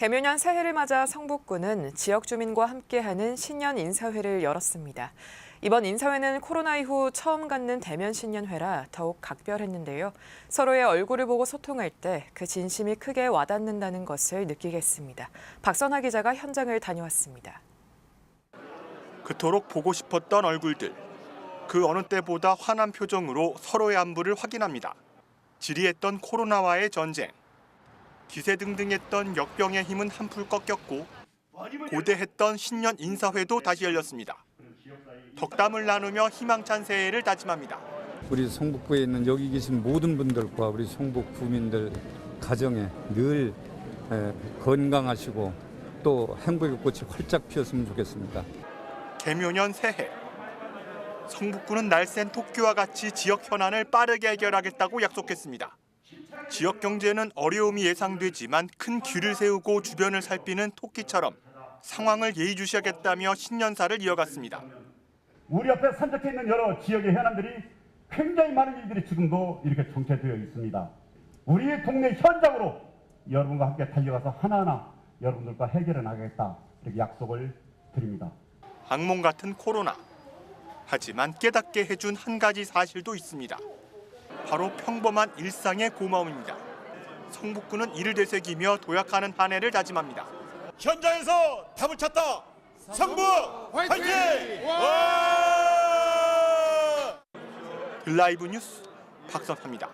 개묘년 새해를 맞아 성북구는 지역 주민과 함께하는 신년 인사회를 열었습니다. 이번 인사회는 코로나 이후 처음 갖는 대면 신년회라 더욱 각별했는데요. 서로의 얼굴을 보고 소통할 때 그 진심이 크게 와닿는다는 것을 느끼겠습니다. 박선아 기자가 현장을 다녀왔습니다. 그토록 보고 싶었던 얼굴들. 그 어느 때보다 환한 표정으로 서로의 안부를 확인합니다. 지리했던 코로나와의 전쟁. 기세등등했던 역병의 힘은 한풀 꺾였고 고대했던 신년 인사회도 다시 열렸습니다. 덕담을 나누며 희망찬 새해를 다짐합니다. 우리 성북구에 있는 여기 계신 모든 분들과 우리 성북 구민들 가정에 늘 에, 건강하시고 또 행복의 꽃이 활짝 피었으면 좋겠습니다. 개묘년 새해. 성북구는 날쌘 토끼와 같이 지역 현안을 빠르게 해결하겠다고 약속했습니다. 지역 경제는 어려움이 예상되지만 큰 귀를 세우고 주변을 살피는 토끼처럼 상황을 예의주시하겠다며 신년사를 이어갔습니다. 우리 옆에 산적해 있는 여러 지역의 현안들이 굉장히 많은 일들이 지금도 이렇게 정체되어 있습니다. 우리 동네 현장으로 여러분과 함께 달려가서 하나하나 여러분들과 해결해 나가겠다 이렇게 약속을 드립니다. 악몽 같은 코로나. 하지만 깨닫게 해준 한 가지 사실도 있습니다. 바로 평범한 일상의 고마움입니다. 성북구는 이를 되새기며 도약하는 한 해를 다짐합니다. 현장에서 답을 찾다. 성북 화이팅! 와! 들라이브 뉴스 박선합니다.